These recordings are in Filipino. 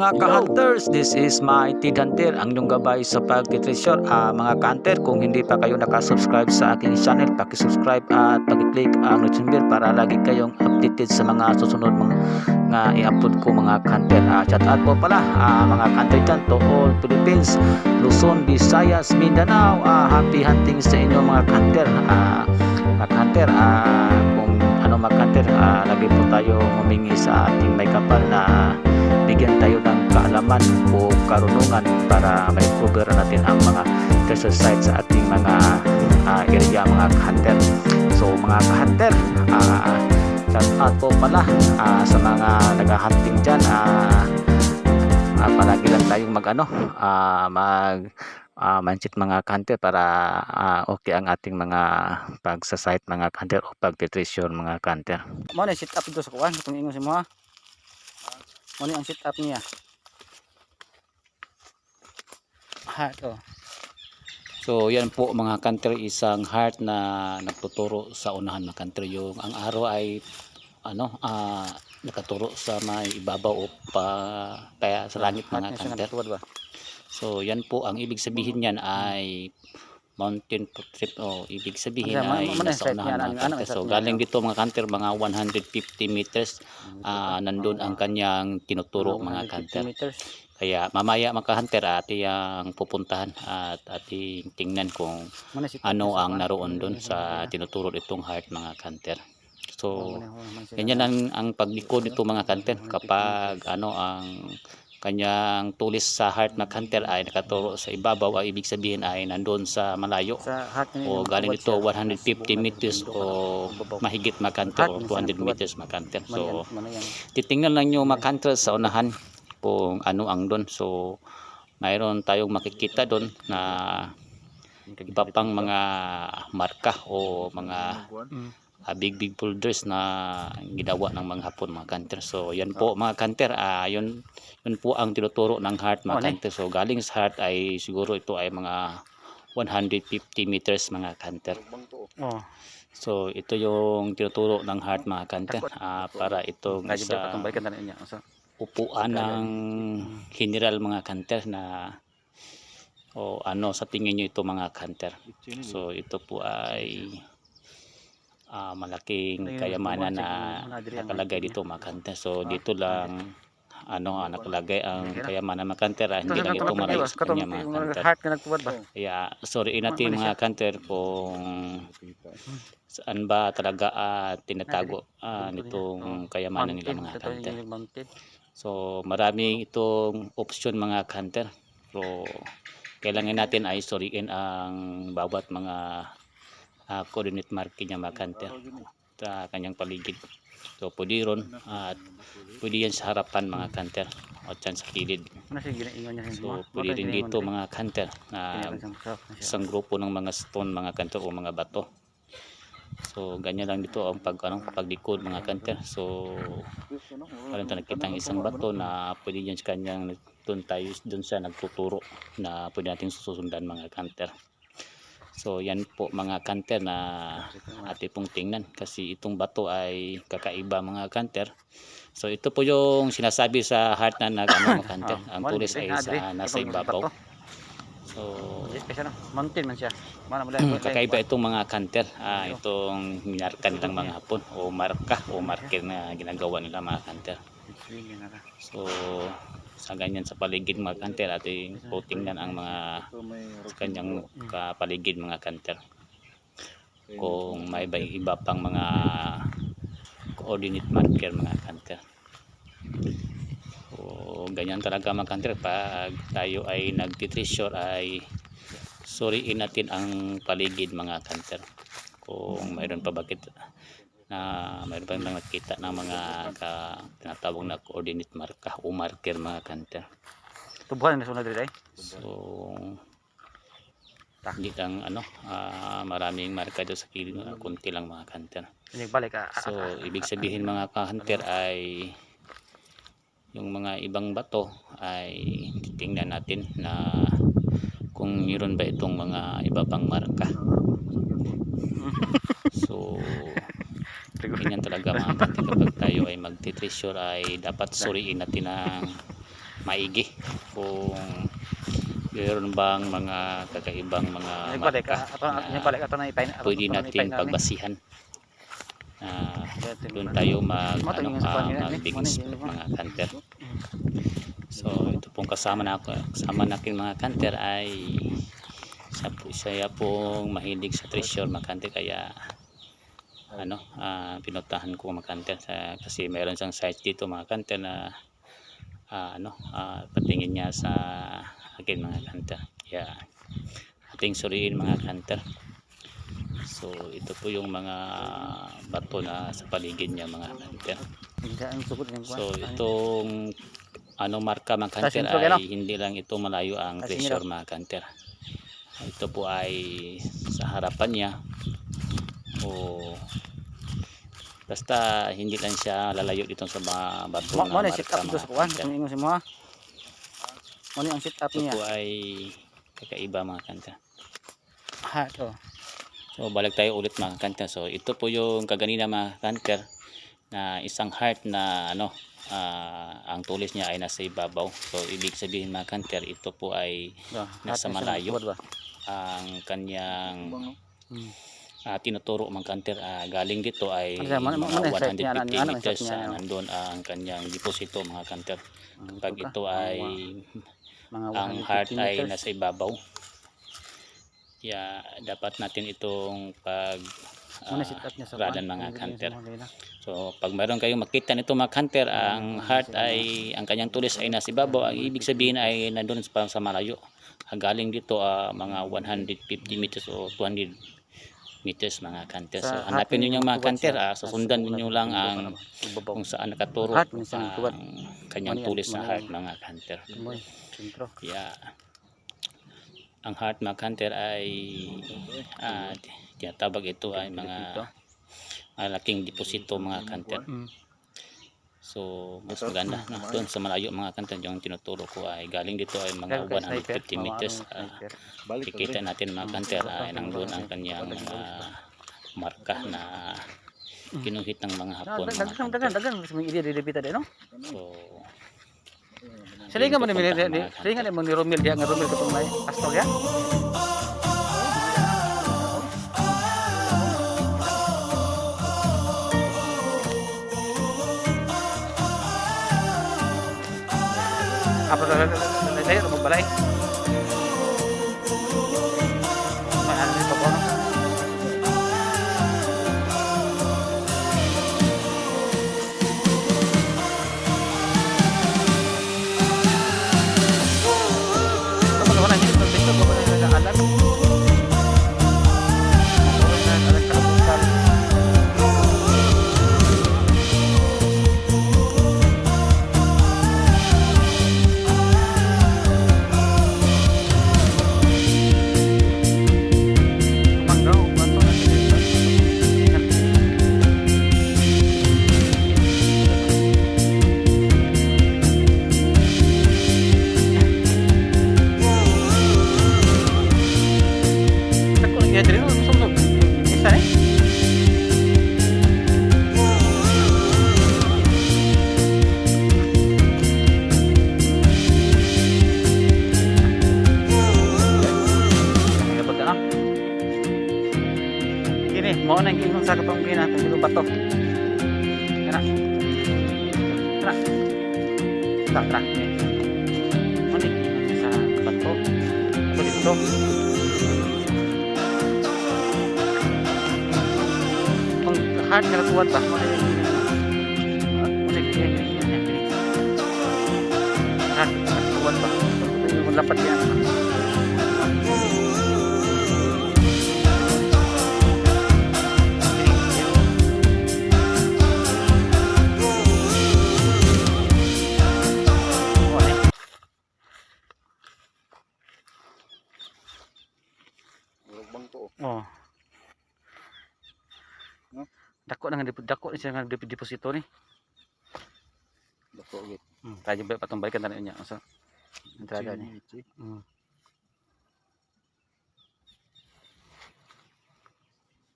mga ka-hunters, this is my Tid Hunter, ang inyong gabay sa pagtitreasure. Ah, mga ka-hunter, kung hindi pa kayo nakasubscribe sa aking channel, pakisubscribe at pakiclick ang notification bell para lagi kayong updated sa mga susunod mga nga i-upload ko mga ka-hunter. Ah, shout out po pala ah, mga ka-hunter dyan to all Philippines, Luzon, Visayas, Mindanao. Ah, happy hunting sa inyo mga ka-hunter. Ah, mga ka-hunter, ah, kung ano mga ka-hunter, ah, lagi po tayo humingi sa ating may kapal na bigyan tayo ng kaalaman o karunungan para cover natin ang mga treasure sites sa ating mga ah, area mga hunter. So mga hunter, uh, shout out po pala ah, sa mga nag-hunting dyan. ah ah, palagi lang tayong mag ano, ah, mag ah, mindset mga hunter para ah, okay ang ating mga pagsasite mga hunter o pagtitreasure mga hunter. Mo na sit up dito sa kuan, itong ingon si mo ni ang sit up niya. Ha to. So yan po mga country isang heart na nagtuturo sa unahan mga country yung ang araw ay ano ah nakaturo sa may ibabaw o pa kaya sa langit mga country. So yan po ang ibig sabihin niyan ay mountain trip o ibig sabihin Ano yan? ay Ano- ano nasa unahan niya? mga Ano- ano So galing dito mga country mga 150 meters ah nandun ang kanyang tinuturo mga 150 country. meters. Kaya mamaya mga hunter ati ang pupuntahan at ating tingnan kung ano ang naroon doon sa tinuturo itong heart mga kanter. Oh, So, oh, ganyan ang, ang paglikod nito mga kanter kapag ano ang kanyang tulis sa heart na kanter ay nakaturo sa ibabaw ay ibig sabihin ay nandoon sa malayo sa o galing ito siya. 150 meters o mahigit mga kanter o 200 meters mga kanter. Man yan, So, titingnan lang nyo mga kanter sa unahan kung ano ang doon. So, mayroon tayong makikita doon na iba pang mga marka o mga Ah, big big boulders na ginawa ng mga hapon mga kanter. So yan po mga kanter, ah yun, yun po ang tinuturo ng heart mga Oh, ne. kanter. So galing sa heart ay siguro ito ay mga 150 meters mga kanter. Oh, So ito yung tinuturo ng heart mga kanter ah, para itong sa upuan ng general mga kanter na o ano sa tingin nyo ito mga kanter. So ito po ay ah, malaking kayamanan na nakalagay dito mga kanter. So dito lang ano ah, nakalagay ang kayamanan mga kanter. ah, Hindi lang ito malayo sa kanya mga kanter. Kaya sorry natin mga kanter kung saan ba talaga ah, tinatago ah, nitong kayamanan nila mga kanter. So maraming itong option mga hunter. So kailangan natin ay suriin ang bawat mga ah, coordinate marking niya mga hunter sa kanyang paligid. So pwede ron at pwede yan sa harapan mga hunter o dyan sa kilid. Ano? So pwede rin dito mga hunter na isang grupo ng mga stone mga kanter o mga bato. So ganyan lang dito ang pag ano paglikod mga kanter. So parang tayo nakita ang isang bato na pwede yan sa kanyang doon tayo doon siya nagtuturo na pwede natin susundan mga kanter. So yan po mga kanter na ate pong tingnan kasi itong bato ay kakaiba mga kanter. So ito po yung sinasabi sa heart na nag ano mga kanter. Ang tulis ay sa nasa ibabaw. So mountain man siya. Hmm, kakaiba itong mga kanter ah, itong minarka nilang mga hapon o marka o marker na ginagawa nila mga kanter so sa ganyan sa paligid mga kanter. Po tingnan ang mga sa kanyang kapaligid mga kanter. Kung may iba, iba pang mga coordinate marker mga kanter. So ganyan talaga mga kanter. Pag tayo ay nagtitreasure ay suriin natin ang paligid mga kanter. Kung mayroon pa bakit na mayroon pa lang nakita ng mga ka, tinatawag na coordinate marka o marker mga kanter Tubuhan na sunod dito eh. so hindi lang ano ah, maraming marka doon sa kilid uh, kunti lang mga kanter Nagbalik ah. so ibig sabihin mga kanter ay yung mga ibang bato ay titingnan natin na kung mayroon ba itong mga iba pang marka so ganyan talaga mga kanter kapag tayo ay magtitreasure ay dapat suriin natin ang maigi. Kung mayroon bang mga kakaibang mga marka na pwede natin na, pagbasihan ni. doon tayo mag, ano, sa ah, kanila, ni. mag-big Mo ni, spot yun, mo. mga kanter so ito pong kasama na ako kasama natin mga kanter ay siya, po, siya pong mahilig sa treasure mga kanter. Kaya ano ah, pinuntahan ko mga kanter sa, kasi mayroon siyang site dito mga kanter na ah, ano ah, patingin niya sa akin mga kanter kaya ating suriin mga kanter so ito po yung mga bato na sa paligid niya mga kanter. So Ano? itong ano marka mga kanter ay hindi lang ito malayo ang Sa treasure mga kanter. Ito po ay sa harapan niya o basta hindi lang siya lalayo dito sa mga bato mo na marka dito sa mga kuwan. Kung ingon si mo. ni ang sit up Ito niya. po ay kakaiba mga kanter. Ha, to. So balik tayo ulit mga kanter. So ito po yung kaganina mga kanter na isang heart na ano ah, ang tulis niya ay nasa ibabaw. So ibig sabihin mga kanter ito po ay Nasa malayo. ang kanyang Ah, tinuturo mga kanter ah, galing dito ay man- mga site niya, ano, 150 ano, meters ah, ano? nandun ang kanyang deposito mga kanter. Ang Pag tuka, ito ay mga ang 150 heart ay nasa ibabaw. Kaya dapat natin itong pag ah, sa radan mga kanter. So pag mayroon kayong makita nito mga kanter, ang Ah, heart ay ang kanyang tulis ay nasa ibabaw. Ang ibig sabihin ay nandun sa, sa malayo. Ang galing dito ah, mga 150 meters o 200 meters mga kanter. So hanapin niyo yung mga kanter, ah, susundan niyo lang ang kung saan nakaturo ang kanyang tulis mani heart mga kanter. Kaya ang heart mga kanter ay ah, tinatabag ito ay mga malaking deposito mga kanter. So, mas maganda. No? Doon sa malayo mga kanter, yung tinuturo ko ay galing dito ay mga Kaya kay sniper, 150 mga meters. Ah, sniper. kikita natin mga kanter ay nandun ang kanyang mga marka na kinuhit ng mga hapon. Dagan, dagan, dagan. Sa mga ideya, dilipita din, no? So, Sila nga mo ni sila nga mo ni Romil dia nga Romil katong may pastor ya. Apa dah dah saya mau balai. Mana Kana. Tra, tra. Mo ni sa bato. Bato dito. Kung hard nga tuwad ba, mo ni mo ni gini, gini, gini, gini. Hard nga tuwad ba. Yung lapat yan. Dako na nga dep- dako siya nga dep- deposito ni. Dako git. Hmm, kaya ba patong balikan na niya sa entrada niya. Ichi. Hmm.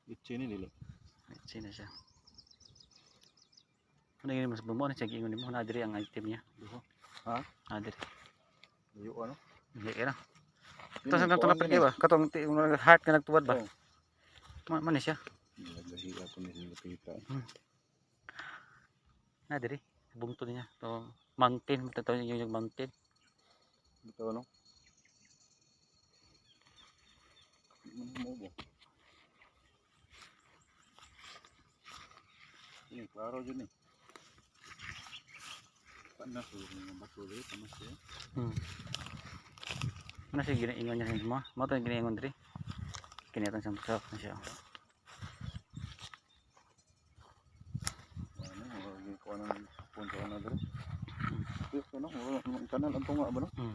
Ichi ni dili. Sino siya? Ano yun mas bumo na siya giingon mo na diri ang item niya. Duho. Ha? Ah, diri. Layo ano? Hindi kaya. Yun, Ito sa kuwan natulapit din kayo ba? Katong ti- yung heart nga nagtuwad ba? Oo. Ma man siya. Eh. Naglahi ako ni Lupita. Na diri. Bungto niya. To mountain, matataw niyo yung mountain. Ito ano? Ano mo ba? Ini klaro dyan eh. Panas ulo ng bato dito, panas eh. Hmm. Ano siya ginaingon niya sa mo? Mo to yung ginaingon diri. Kinatan sa sa na siya. Ano, wala ko ano ng punta ka na dito. Yes, ano, wala ang kanal ang tunga ba no? Hmm.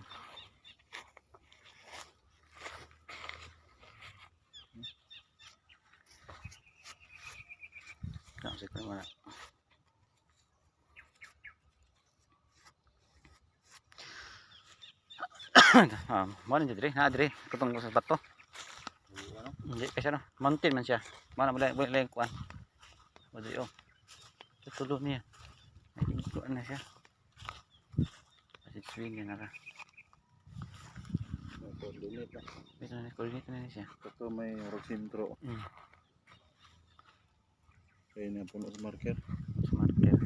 Kasi ko wala. ah, mo na diri, na diri, katong sa bato. Ano? Hindi kasi no, mountain man siya. Mana wala wala yung kuan. Wala yo. Sa tulo niya. Na siya. Kasi swing na ra. Ito, limit na. Bisa na coordinate na siya. Ito may roksintro. Hmm. Kaya na puno sa marker. Sa marker.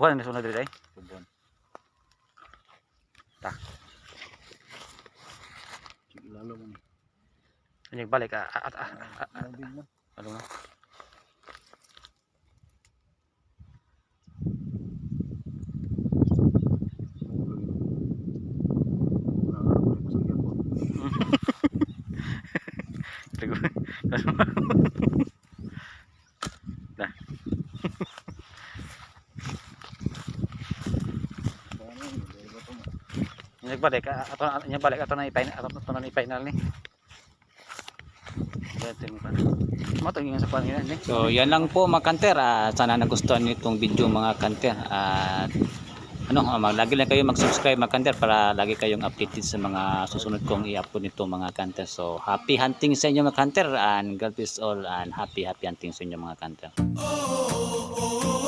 Tubuhan na sunod diri. Tubuan. Ta. Lalo mo. Kanya balik ah, ah, ah, ah, ah, ano na. Tago. Kanya balik ah, ato na nya balik ato na i-final ato ato na sa kuan ni. So yan lang po mga kanter. Ah, sana nagustuhan niyo itong video mga kanter. At ano, ah, mag- lagi lang kayo mag-subscribe mga kanter para lagi kayong updated sa mga susunod kong i-upload nito mga kanter. So happy hunting sa inyo mga kanter and God bless all and happy happy hunting sa inyo mga kanter. oh, oh,